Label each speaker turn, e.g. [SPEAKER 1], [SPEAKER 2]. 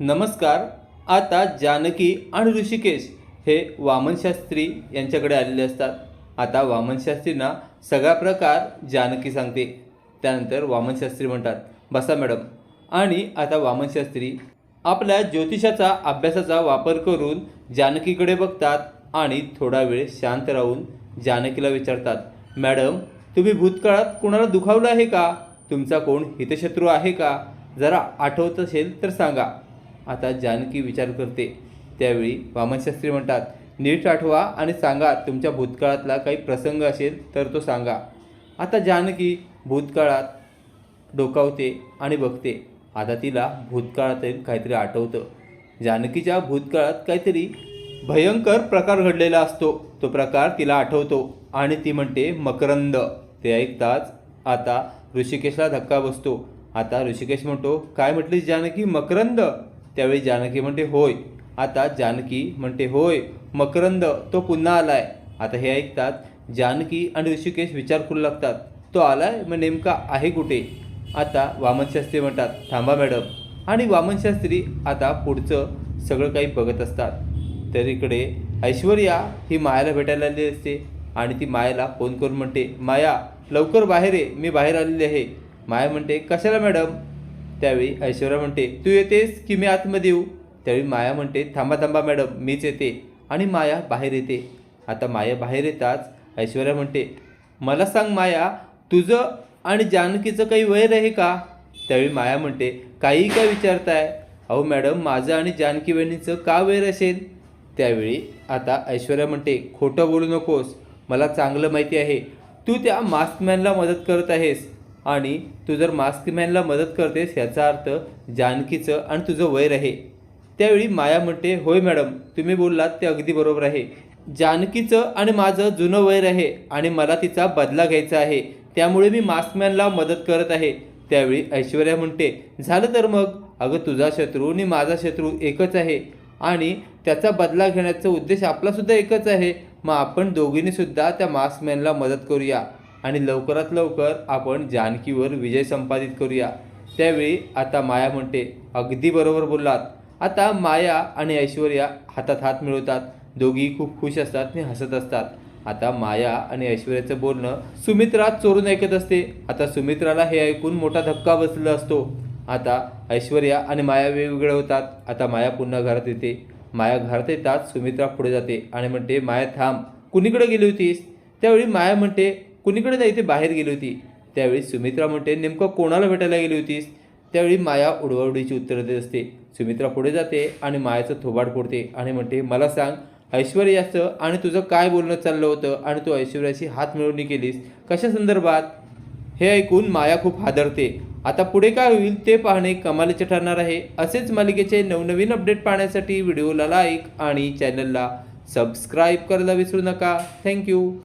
[SPEAKER 1] नमस्कार आता जानकी आणि ऋषिकेश हे वामनशास्त्री यांच्याकडे आलेले असतात. आता वामनशास्त्रींना सगळा प्रकार जानकी सांगते. त्यानंतर वामनशास्त्री म्हणतात बसा मॅडम. आणि आता वामनशास्त्री आपल्या ज्योतिषाचा अभ्यासाचा वापर करून जानकीकडे बघतात आणि थोडा वेळ शांत राहून जानकीला विचारतात मॅडम तुम्ही भूतकाळात कोणाला दुखावलं आहे का? तुमचा कोण हितशत्रू आहे का? जरा आठवत असेल तर सांगा. आता जानकी विचार करते. त्यावेळी वामनशास्त्री म्हणतात नीट आठवा आणि सांगा तुमच्या भूतकाळातला काही प्रसंग असेल तर तो सांगा. आता जानकी भूतकाळात डोकावते आणि बघते. आता तिला भूतकाळातील काहीतरी आठवतं. जानकीच्या भूतकाळात काहीतरी भयंकर प्रकार घडलेला असतो. तो प्रकार तिला आठवतो आणि ती म्हणते मकरंद. ते ऐकताच आता ऋषिकेशला धक्का बसतो. आता ऋषिकेश म्हणतो काय म्हटलीस जानकी? मकरंद? त्यावेळी जानकी म्हणते होय. आता जानकी म्हणते होय मकरंद तो पुन्हा आलाय. आता हे ऐकतात जानकी आणि ऋषिकेश विचार करू लागतात तो आलाय? मग नेमका आहे कुठे? आता वामनशास्त्री म्हणतात थांबा मॅडम. आणि वामनशास्त्री आता पुढचं सगळं काही बघत असतात. तर इकडे ऐश्वर्या ही मायाला भेटायला आलेली असते आणि ती मायाला फोन करून म्हणते माया लवकर बाहेर ये मी बाहेर आलेली आहे. माया म्हणते कशाला मॅडम? त्यावेळी ऐश्वर्या म्हणते तू येतेस की मी आतमध्ये येऊ? त्यावेळी माया म्हणते थांबा थांबा मॅडम मीच येते. आणि माया बाहेर येते. आता माया बाहेर येताच ऐश्वर्या म्हणते मला सांग माया तुझं आणि जानकीचं काही वैर आहे का? त्यावेळी माया म्हणते काही काय विचारताय? अहो मॅडम माझं आणि जानकी बहिणीचं का वैर असेल? त्यावेळी आता ऐश्वर्या म्हणते खोटं बोलू नकोस. मला चांगलं माहिती आहे. तू त्या मास्कमॅनला मदत करत आहेस. आणि तू जर मास्कमॅनला मदत करतेस याचा अर्थ जानकीचं आणि तुझं वैर आहे त्यावेळी माया म्हणते होय मॅडम तुम्ही बोललात ते अगदी बरोबर आहे. जानकीचं आणि माझं जुनं वैर आहे आणि मला तिचा बदला घ्यायचा आहे. त्यामुळे मी मास्कमॅनला मदत करत आहे. त्यावेळी ऐश्वर्या म्हणते झालं तर मग. अगं तुझा शत्रू आणि माझा शत्रू एकच आहे. आणि त्याचा बदला घेण्याचा उद्देश आपलासुद्धा एकच आहे. मग आपण दोघींनीसुद्धा त्या मास्कमॅनला मदत करूया. आणि लवकरात लवकर आपण जानकीवर विजय संपादित करूया. त्यावेळी आता माया म्हणते अगदी बरोबर बोललात. आता माया आणि ऐश्वर्या हातात हात मिळवतात. दोघी खूप खुश असतात आणि हसत असतात. आता माया आणि ऐश्वर्याचं बोलणं सुमित्रा चोरून ऐकत असते. आता सुमित्राला हे ऐकून मोठा धक्का बसलेला असतो. आता ऐश्वर्या आणि माया वेगवेगळे होतात. आता माया पुन्हा घरात येते. माया घरात येतात सुमित्रा पुढे जाते आणि म्हणते माया थांब. कुणीकडे गेली होतीस? त्यावेळी माया म्हणते कुणीकडे नाही ते बाहेर गेली होती. त्यावेळी सुमित्रा म्हणते नेमकं कोणाला भेटायला गेली होतीस? त्यावेळी माया उडवाउडीची उत्तरं देत असते. सुमित्रा पुढे जाते आणि मायाचं थोबाड फोडते आणि म्हणते मला सांग ऐश्वर्याचं आणि तुझं काय बोलणं चाललं होतं आणि तू ऐश्वर्याची हात मिळवणी केलीस? कशा संदर्भात? हे ऐकून माया खूप हादरते. आता पुढे काय होईल ते पाहणे कमालीचे ठरणार आहे. असेच मालिकेचे नवनवीन अपडेट पाहण्यासाठी व्हिडिओला लाईक आणि चॅनलला सबस्क्राईब करायला विसरू नका. थँक्यू.